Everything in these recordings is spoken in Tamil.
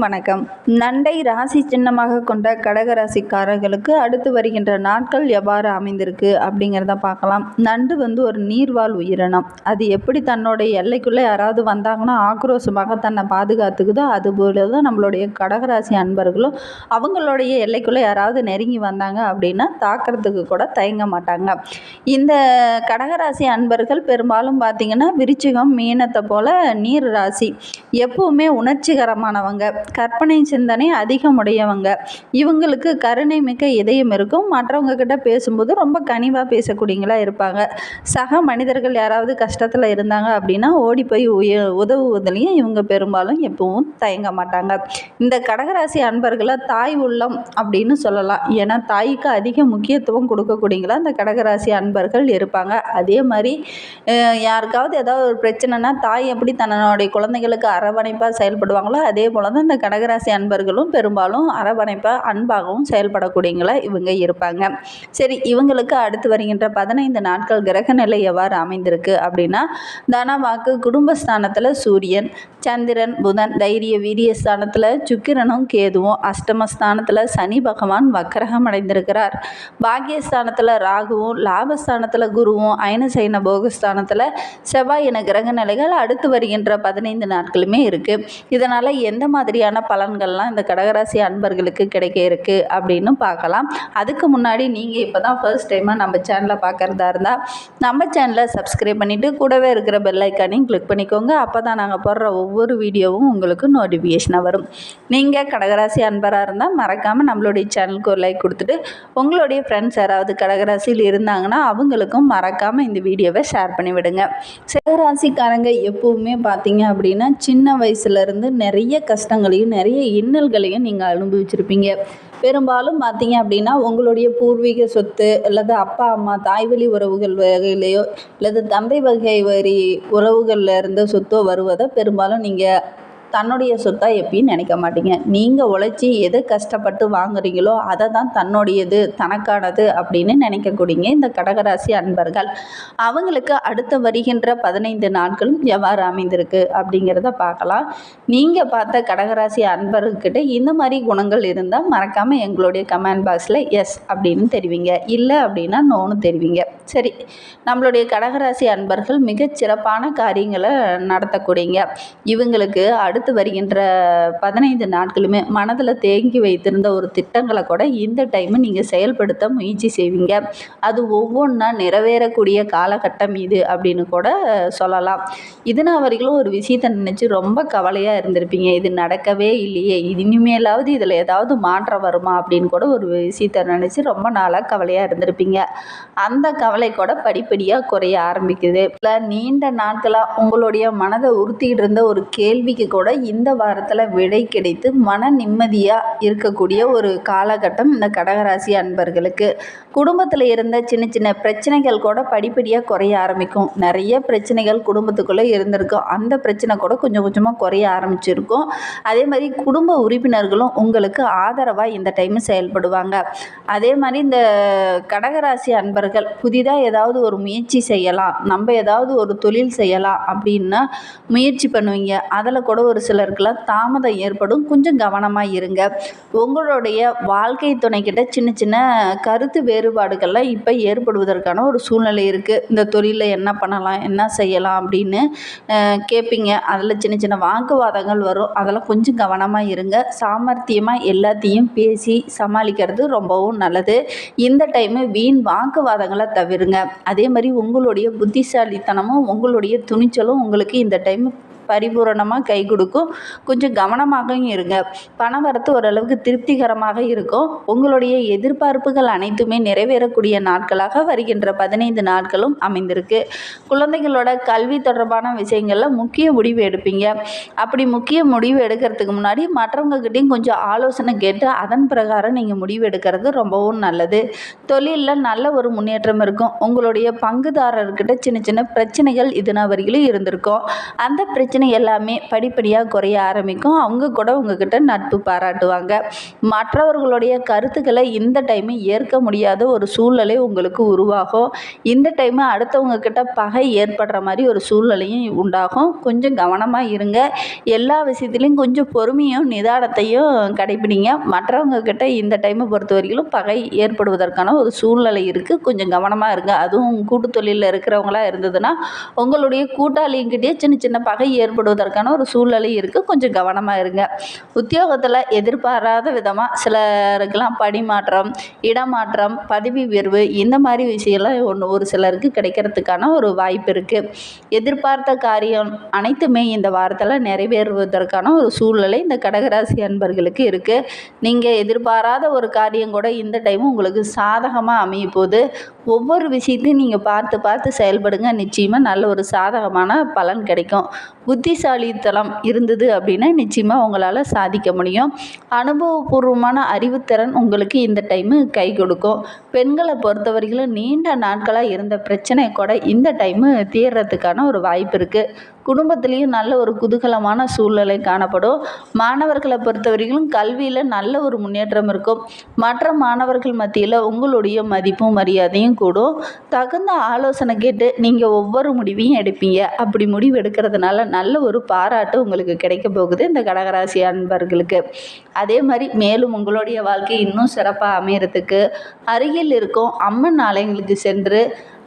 வணக்கம். நண்டை ராசி சின்னமாக கொண்ட கடக ராசிக்காரர்களுக்கு அடுத்து வருகின்ற நாட்கள் எவ்வாறு அமைந்திருக்கு அப்படிங்கிறத பார்க்கலாம். நண்டு வந்து ஒரு நீர்வாழ் உயிரினம். அது எப்படி தன்னுடைய எல்லைக்குள்ளே யாராவது வந்தாங்கன்னா ஆக்ரோஷமாக தன்னை பாதுகாத்துக்குதோ அதுபோல தான் நம்மளுடைய கடகராசி அன்பர்களும் அவங்களுடைய எல்லைக்குள்ளே யாராவது நெருங்கி வந்தாங்க அப்படின்னா தாக்கிறதுக்கு கூட தயங்க மாட்டாங்க. இந்த கடகராசி அன்பர்கள் பெரும்பாலும் பார்த்திங்கன்னா விருச்சிகம் மீனத்தை போல் நீர் ராசி எப்பவுமே உணர்ச்சிகரமானவங்க. கற்பனை சிந்தனை அதிகமுடையவங்க. இவங்களுக்கு கருணை மிக்க இதயம் இருக்கும். மற்றவங்க கிட்ட பேசும்போது ரொம்ப கனிவாக பேசக்கூடியங்களா இருப்பாங்க. சக மனிதர்கள் யாராவது கஷ்டத்தில் இருந்தாங்க அப்படின்னா ஓடி போய் உய உதவுவதிலையும் இவங்க பெரும்பாலும் எப்பவும் தயங்க மாட்டாங்க. இந்த கடகராசி அன்பர்களை தாய் உள்ளம் அப்படின்னு சொல்லலாம். ஏன்னா தாய்க்கு அதிக முக்கியத்துவம் கொடுக்கக்கூடியங்களா இந்த கடகராசி அன்பர்கள் இருப்பாங்க. அதே மாதிரி யாருக்காவது ஏதாவது ஒரு பிரச்சனைனா தாய் எப்படி தன்னுடைய குழந்தைகளுக்கு அரவணைப்பாக செயல்படுவாங்களோ அதே போல் தான் இந்த கடகராசி அன்பர்களும் பெரும்பாலும் அரவணைப்பாக அன்பாகவும் செயல்படக்கூடியங்களா இவங்க இருப்பாங்க. சரி இவங்களுக்கு அடுத்து வருகின்ற பதினைந்து நாட்கள் கிரக நிலை எவ்வாறு அமைந்திருக்கு அப்படின்னா தனவாக்கு குடும்பஸ்தானத்தில் சூரியன் சந்திரன் புதன் தைரிய வீரிய ஸ்தானத்தில் சுக்கிரனும் கேதுவும் அஷ்டமஸ்தானத்தில் சனி பகவான் வக்கரகம் அடைந்திருக்கிறார். பாக்கியஸ்தானத்தில் ராகுவும் லாபஸ்தானத்தில் குருவும் அயனசைன போகஸ்தானத்தில் செவ்வாய் என கிரக நிலைகள் அடுத்து வருகின்ற பதினைந்து நாட்களுமே இருக்குது இதனால் எந்த மாதிரி மாதிரியான பலன்கள்லாம் இந்த கடகராசி அன்பர்களுக்கு கிடைக்க இருக்குது அப்படின்னு பார்க்கலாம். அதுக்கு முன்னாடி நீங்கள் இப்போ தான் ஃபர்ஸ்ட் டைமாக நம்ம சேனலை பார்க்குறதா இருந்தால் நம்ம சேனலை சப்ஸ்கிரைப் பண்ணிவிட்டு கூடவே இருக்கிற பெல் ஐக்கானையும் கிளிக் பண்ணிக்கோங்க. அப்போ தான் நாங்கள் போடுற ஒவ்வொரு வீடியோவும் உங்களுக்கு நோட்டிஃபிகேஷனாக வரும். நீங்கள் கடகராசி அன்பராக இருந்தால் மறக்காமல் நம்மளுடைய சேனலுக்கு ஒரு லைக் கொடுத்துட்டு உங்களுடைய ஃப்ரெண்ட்ஸ் யாராவது கடகராசியில் இருந்தாங்கன்னா அவங்களுக்கும் மறக்காமல் இந்த வீடியோவை ஷேர் பண்ணி விடுங்க. சிவராசிக்காரங்க எப்போவுமே பார்த்தீங்க அப்படின்னா சின்ன வயசுலேருந்து நிறைய கஷ்டங்கள் கஷ்டங்களையும் நிறைய இன்னல்களையும் நீங்கள் அனுபவிச்சிருப்பீங்க. பெரும்பாலும் பார்த்தீங்க அப்படின்னா உங்களுடைய பூர்வீக சொத்து அல்லது அப்பா அம்மா தாய்வழி உறவுகள் வகையிலையோ அல்லது தந்தை வகை வரி உறவுகளில் இருந்த சொத்தோ வருவதை பெரும்பாலும் நீங்கள் தன்னுடைய சொத்தாக எப்பயும் நினைக்க மாட்டீங்க. நீங்கள் உழைச்சி எது கஷ்டப்பட்டு வாங்குறீங்களோ அதை தான் தன்னுடையது தனக்கானது அப்படின்னு நினைக்கக்கூடியங்க. இந்த கடகராசி அன்பர்கள் அவங்களுக்கு அடுத்த வருகின்ற பதினைந்து நாட்களும் எவ்வாறு அமைந்திருக்கு அப்படிங்கிறத பார்க்கலாம். நீங்கள் பார்த்த கடகராசி அன்பர்கிட்ட இந்த மாதிரி குணங்கள் இருந்தால் மறக்காமல் எங்களுடைய கமெண்ட் பாக்ஸில் எஸ் அப்படின்னு தெரிவிங்க. இல்லை அப்படின்னா நோன்னு தெரிவிங்க. சரி நம்மளுடைய கடகராசி அன்பர்கள் மிகச் சிறப்பான காரியங்களை நடத்தக்கூடியங்க. இவங்களுக்கு அடுத்த வருகின்ற பதினைந்து நாட்களுமே மனதில் தேங்கி வைத்திருந்த ஒரு திட்டங்களை கூட இந்த டைமு நீங்கள் செயல்படுத்த முயற்சி செய்வீங்க. அது ஒவ்வொன்றா நிறைவேறக்கூடிய காலகட்டம் இது அப்படின்னு கூட சொல்லலாம். இதுனா வரைக்கும் ஒரு விஷயத்தை நினச்சி ரொம்ப கவலையாக இருந்திருப்பீங்க. இது நடக்கவே இல்லையே. இது இனிமேலாவது இதில் ஏதாவது மாற்றம் வருமா அப்படின்னு கூட ஒரு விஷயத்தை நினச்சி ரொம்ப நாளாக கவலையாக இருந்திருப்பீங்க. அந்த கவலை கூட படிப்படியாக குறைய ஆரம்பிக்குது. இல்லை நீண்ட நாட்களாக உங்களுடைய மனதை உறுத்திக்கிட்டு இருந்த ஒரு கேள்விக்கு கூட இந்த வாரத்தில் விடை கிடைத்து மன நிம்மதியாக இருக்கக்கூடிய ஒரு காலகட்டம் இந்த கடகராசி அன்பர்களுக்கு. குடும்பத்தில் இருந்த சின்ன சின்ன பிரச்சனைகள் கூட படிப்படியாக குறைய ஆரம்பிக்கும். நிறைய பிரச்சனைகள் குடும்பத்துக்குள்ளே இருந்திருக்கும். அந்த பிரச்சனை கூட கொஞ்சம் கொஞ்சமாக குறைய ஆரம்பிச்சிருக்கும். அதே மாதிரி குடும்ப உறுப்பினர்களும் உங்களுக்கு ஆதரவாக இந்த டைம் செயல்படுவாங்க. அதே மாதிரி இந்த கடகராசி அன்பர்கள் புதிதாக ஏதாவது ஒரு முயற்சி செய்யலாம். நம்ம ஏதாவது ஒரு தொழில் செய்யலாம் அப்படின்னா முயற்சி பண்ணுவீங்க. அதில் கூட ஒரு சிலருக்குலாம் தாமதம் ஏற்படும். கொஞ்சம் கவனமாக இருங்க. உங்களுடைய வாழ்க்கை துணைக்கிட்ட சின்ன சின்ன கருத்து வேறுபாடுகள்லாம் இப்போ ஏற்படுவதற்கான ஒரு சூழ்நிலை இருக்குது இந்த தொழிலில் என்ன பண்ணலாம் என்ன செய்யலாம் அப்படின்னு கேட்பீங்க அதில் சின்ன சின்ன வாக்குவாதங்கள் வரும். அதெல்லாம் கொஞ்சம் கவனமாக இருங்க. சாமர்த்தியமாக எல்லாத்தையும் பேசி சமாளிக்கிறது ரொம்பவும் நல்லது. இந்த டைமு வீண் வாக்குவாதங்களை தவிருங்க. அதே மாதிரி உங்களுடைய புத்திசாலித்தனமும் உங்களுடைய துணிச்சலும் உங்களுக்கு இந்த டைம் பரிபூரணமாக கை கொடுக்கும். கொஞ்சம் கவனமாகவும் இருங்க. பண வரத்து ஓரளவுக்கு திருப்திகரமாக இருக்கும். உங்களுடைய எதிர்பார்ப்புகள் அனைத்துமே நிறைவேறக்கூடிய நாட்களாக வருகின்ற பதினைந்து நாட்களும் அமைந்திருக்கு. குழந்தைகளோட கல்வி தொடர்பான விஷயங்களில் முக்கிய முடிவு எடுப்பீங்க. அப்படி முக்கிய முடிவு எடுக்கிறதுக்கு முன்னாடி மற்றவங்கக்கிட்டையும் கொஞ்சம் ஆலோசனை கேட்டு அதன் பிரகாரம் நீங்கள் முடிவு எடுக்கிறது ரொம்பவும் நல்லது. தொழிலில் நல்ல ஒரு முன்னேற்றம் இருக்கும். உங்களுடைய பங்குதாரர்கிட்ட சின்ன சின்ன பிரச்சனைகள் இதுனா வரையிலும் இருந்திருக்கும். அந்த பிரச்சனை பிரச்சனை எல்லாமே படிப்படியாக குறைய ஆரம்பிக்கும். அவங்க கூட உங்ககிட்ட நட்பு பாராட்டுவாங்க. மற்றவர்களுடைய கருத்துக்களை இந்த டைமு ஏற்க முடியாத ஒரு சூழ்நிலை உங்களுக்கு உருவாகும். இந்த டைமு அடுத்தவங்க கிட்ட பகை ஏற்படுற மாதிரி ஒரு சூழ்நிலையும் உண்டாகும். கொஞ்சம் கவனமாக இருங்க. எல்லா விஷயத்துலையும் கொஞ்சம் பொறுமையும் நிதானத்தையும் கடைபிடிங்க. மற்றவங்க கிட்ட இந்த டைமை பொறுத்த வரைக்கும் பகை ஏற்படுவதற்கான ஒரு சூழ்நிலை இருக்குது கொஞ்சம் கவனமாக இருங்க. அதுவும் கூட்டு தொழிலில் இருக்கிறவங்களா இருந்ததுன்னா உங்களுடைய கூட்டாளிங்கிட்டே சின்ன சின்ன பகை ஏற்படுவதற்கான ஒரு சூழ்நிலை இருக்குது கொஞ்சம் கவனமாக இருங்க. உத்தியோகத்தில் எதிர்பாராத விதமாக சிலருக்கெல்லாம் பணிமாற்றம் இடமாற்றம் பதவி உயர்வு இந்த மாதிரி விஷயம்லாம் ஒன்று ஒரு சிலருக்கு கிடைக்கிறதுக்கான ஒரு வாய்ப்பு இருக்குது எதிர்பார்த்த காரியம் அனைத்துமே இந்த வாரத்தில் நிறைவேறுவதற்கான ஒரு சூழ்நிலை இந்த கடகராசி அன்பர்களுக்கு இருக்குது நீங்கள் எதிர்பாராத ஒரு காரியம் கூட இந்த டைம் உங்களுக்கு சாதகமாக அமைய போகுது ஒவ்வொரு விஷயத்தையும் நீங்கள் பார்த்து பார்த்து செயல்படுங்க. நிச்சயமாக நல்ல ஒரு சாதகமான பலன் கிடைக்கும். புத்திசாலித்தனம் இருந்தது அப்படின்னா நிச்சயமாக உங்களால் சாதிக்க முடியும். அனுபவபூர்வமான அறிவுத்திறன் உங்களுக்கு இந்த டைமு கை கொடுக்கும். பெண்களை பொறுத்தவரையிலும் நீண்ட நாட்களாக இருந்த பிரச்சனை கூட இந்த டைமு தீர்றதுக்கான ஒரு வாய்ப்பு இருக்குது குடும்பத்துலேயும் நல்ல ஒரு குதூகலமான சூழ்நிலை காணப்படும். மாணவர்களை பொறுத்தவரையிலும் கல்வியில் நல்ல ஒரு முன்னேற்றம் இருக்கும். மற்ற மாணவர்கள் மத்தியில் உங்களுடைய மதிப்பும் மரியாதையும் கூடும். தகுந்த ஆலோசனை கேட்டு நீங்கள் ஒவ்வொரு முடிவையும் எடுப்பீங்க. அப்படி முடிவு எடுக்கிறதுனால நல்ல ஒரு பாராட்டு உங்களுக்கு கிடைக்க போகுது இந்த கடகராசி அன்பர்களுக்கு. அதே மாதிரி மேலும் உங்களுடைய வாழ்க்கை இன்னும் சிறப்பாக அமையறதுக்கு அருகில் இருக்கும் அம்மன் ஆலயங்களுக்கு சென்று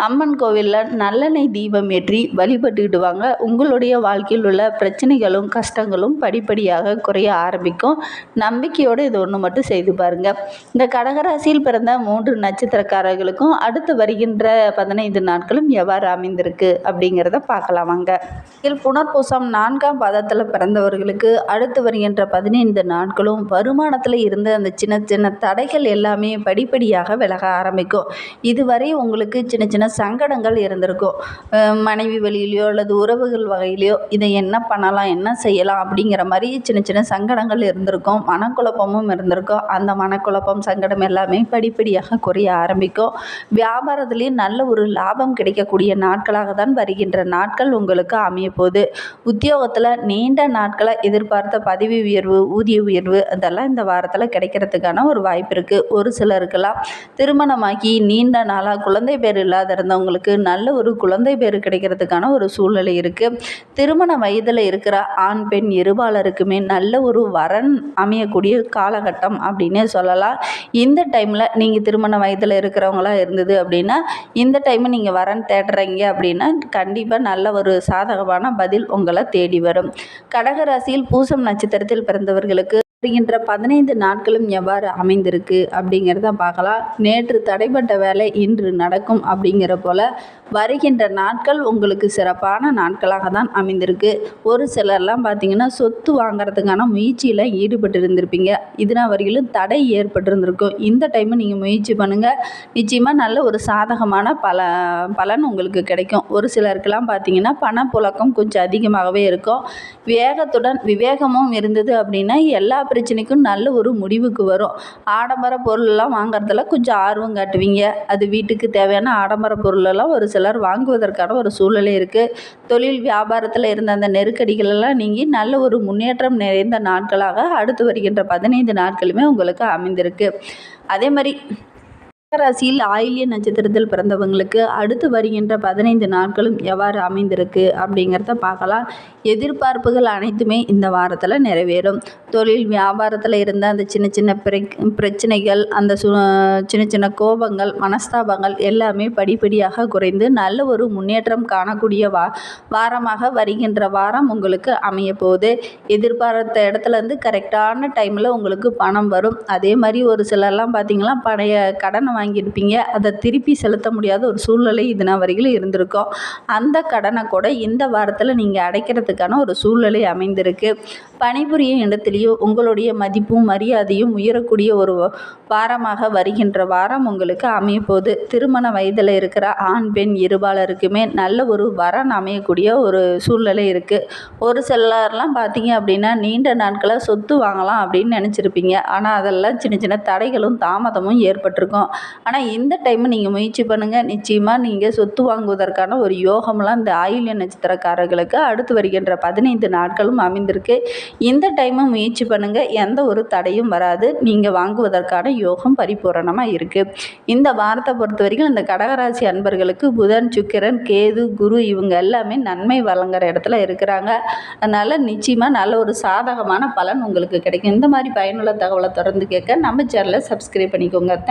அம்மன் கோவிலில் நல்லெண்ணெய் தீபம் ஏற்றி வழிபட்டுக்கிட்டு வாங்க. உங்களுடைய வாழ்க்கையில் உள்ள பிரச்சனைகளும் கஷ்டங்களும் படிப்படியாக குறைய ஆரம்பிக்கும். நம்பிக்கையோடு இது ஒன்று மட்டும் செய்து பாருங்கள் இந்த கடகராசியில் பிறந்த மூன்று நட்சத்திரக்காரர்களுக்கும் அடுத்து வருகின்ற பதினைந்து நாட்களும் எவ்வாறு அமைந்திருக்கு அப்படிங்கிறத பார்க்கலாம் வாங்க. இதில் புனர்பூசம் நான்காம் பாதத்தில் பிறந்தவர்களுக்கு அடுத்து வருகின்ற பதினைந்து நாட்களும் வருமானத்தில் இருந்த அந்த சின்ன சின்ன தடைகள் எல்லாமே படிப்படியாக விலக ஆரம்பிக்கும். இதுவரை உங்களுக்கு சின்ன சின்ன சங்கடங்கள் இருந்திருக்கும். மனைவி வழியிலையோ அல்லது உறவுகள் வகையிலையோ இதை என்ன பண்ணலாம் என்ன செய்யலாம் அப்படிங்கிற மாதிரி சின்ன சின்ன சங்கடங்கள் இருந்திருக்கும். மனக்குழப்பமும் இருந்திருக்கும். அந்த மனக்குழப்பம் சங்கடம் எல்லாமே படிப்படியாக குறைய ஆரம்பிக்கும். வியாபாரத்துலேயும் நல்ல ஒரு லாபம் கிடைக்கக்கூடிய நாட்களாக தான் வருகின்ற நாட்கள் உங்களுக்கு அமைய போகுது. உத்தியோகத்தில் நீண்ட நாட்களாக எதிர்பார்த்த பதவி உயர்வு ஊதிய உயர்வு அதெல்லாம் இந்த வாரத்தில் கிடைக்கிறதுக்கான ஒரு வாய்ப்பு இருக்குது ஒரு சிலருக்கெல்லாம் திருமணமாகி நீண்ட நாளாக குழந்தை பேர் இல்லாத இருந்தவங்களுக்கு நல்ல ஒரு குழந்தை பேர் கிடைக்கிறதுக்கான ஒரு சூழ்நிலை இருக்குது திருமண வயதில் இருக்கிற ஆண் பெண் இருபாலருக்குமே நல்ல ஒரு வரன் அமையக்கூடிய காலகட்டம் அப்படின்னே சொல்லலாம். இந்த டைமில் நீங்கள் திருமண வயதில் இருக்கிறவங்களா இருந்தது அப்படின்னா இந்த டைம் நீங்கள் வரன் தேடுறீங்க அப்படின்னா கண்டிப்பாக நல்ல ஒரு சாதகமான பதில் உங்களை தேடி வரும். கடகராசியில் பூசம் நட்சத்திரத்தில் பிறந்தவர்களுக்கு வருகின்ற பதினைந்து நாட்களும் எவ்வாறு அமைந்திருக்கு அப்படிங்கிறத பார்க்கலாம். நேற்று தடைப்பட்ட வேலை இன்று நடக்கும் அப்படிங்கிற போல் வருகின்ற நாட்கள் உங்களுக்கு சிறப்பான நாட்களாக தான் அமைந்திருக்கு. ஒரு சிலர்லாம் பார்த்தீங்கன்னா சொத்து வாங்குறதுக்கான முயற்சியில் ஈடுபட்டு இருந்திருப்பீங்க இதனால் வரையிலும் தடை ஏற்பட்டிருந்திருக்கும். இந்த டைமு நீங்கள் முயற்சி பண்ணுங்கள் நிச்சயமாக நல்ல ஒரு சாதகமான பல பலன் உங்களுக்கு கிடைக்கும். ஒரு சிலருக்கெல்லாம் பார்த்தீங்கன்னா பணப்புழக்கம் கொஞ்சம் அதிகமாகவே இருக்கும். வேகத்துடன் விவேகமும் இருந்தது அப்படின்னா எல்லா பிரச்சனைக்கும் நல்ல ஒரு முடிவுக்கு வரும். ஆடம்பர பொருளெல்லாம் வாங்குறதுல கொஞ்சம் ஆர்வம் காட்டுவீங்க. அது வீட்டுக்கு தேவையான ஆடம்பர பொருளெல்லாம் ஒரு சிலர் வாங்குவதற்கான ஒரு சூழ்நிலை இருக்குது தொழில் வியாபாரத்தில் இருந்த அந்த நெருக்கடிகள் எல்லாம் நீங்கி நல்ல ஒரு முன்னேற்றம் நிறைந்த நாட்களாக அடுத்து வருகின்ற பதினைந்து நாட்களுமே உங்களுக்கு அமைந்திருக்கு. அதே மாதிரி ராசியில் ஆயில்ய நட்சத்திரத்தில் பிறந்தவங்களுக்கு அடுத்து வருகின்ற பதினைந்து நாட்களும் எவ்வாறு அமைந்திருக்கு அப்படிங்கிறத பார்க்கலாம். எதிர்பார்ப்புகள் அனைத்துமே இந்த வாரத்தில் நிறைவேறும். தொழில் வியாபாரத்தில் இருந்த அந்த சின்ன சின்ன பிரச்சனைகள் அந்த சு சின்ன சின்ன கோபங்கள் மனஸ்தாபங்கள் எல்லாமே படிப்படியாக குறைந்து நல்ல ஒரு முன்னேற்றம் காணக்கூடிய வா வாரமாக வருகின்ற வாரம் உங்களுக்கு அமைய போகுது. எதிர்பார்த்த இடத்துலேருந்து கரெக்டான டைமில் உங்களுக்கு பணம் வரும். அதே மாதிரி ஒரு சிலர்லாம் பார்த்தீங்கன்னா பழைய கடனை வாங்கியிருப்பீங்க. அதை திருப்பி செலுத்த முடியாத ஒரு சூழ்நிலை இதுனா வரையிலும் இருந்திருக்கும். அந்த கடனை கூட இந்த வாரத்தில் நீங்கள் அடைக்கிறதுக்கான ஒரு சூழ்நிலை அமைந்திருக்கு. பணிபுரியும் இடத்துலையும் உங்களுடைய மதிப்பும் மரியாதையும் உயரக்கூடிய ஒரு வாரமாக வருகின்ற வாரம் உங்களுக்கு அமையப்போகுது. திருமண வயதில் இருக்கிற ஆண் பெண் இருபாலருக்குமே நல்ல ஒரு வரன் அமையக்கூடிய ஒரு சூழ்நிலை இருக்குது ஒரு சிலர்லாம் பார்த்தீங்க அப்படின்னா நீண்ட நாட்களாக சொத்து வாங்கலாம் அப்படின்னு நினச்சிருப்பீங்க. ஆனால் அதெல்லாம் சின்ன சின்ன தடைகளும் தாமதமும் ஏற்பட்டிருக்கும். ஆனால் இந்த டைம் நீங்கள் முயற்சி பண்ணுங்கள் நிச்சயமாக நீங்கள் சொத்து வாங்குவதற்கான ஒரு யோகம்லாம் இந்த ஆயுள்ய நட்சத்திரக்காரர்களுக்கு அடுத்து வருகின்ற பதினைந்து நாட்களும் அமைந்திருக்கு. இந்த டைமும் முயற்சி பண்ணுங்கள் எந்த ஒரு தடையும் வராது. நீங்கள் வாங்குவதற்கான யோகம் பரிபூரணமாக இருக்குது இந்த வாரத்தை பொறுத்த வரைக்கும் இந்த கடகராசி அன்பர்களுக்கு புதன் சுக்கிரன் கேது குரு இவங்க எல்லாமே நன்மை வழங்குற இடத்துல இருக்கிறாங்க. அதனால் நிச்சயமாக நல்ல ஒரு சாதகமான பலன் உங்களுக்கு கிடைக்கும். இந்த மாதிரி பயனுள்ள தகவலை தொடர்ந்து கேட்க நம்ம சேனலை சப்ஸ்கிரைப் பண்ணிக்கோங்க. தேங்க்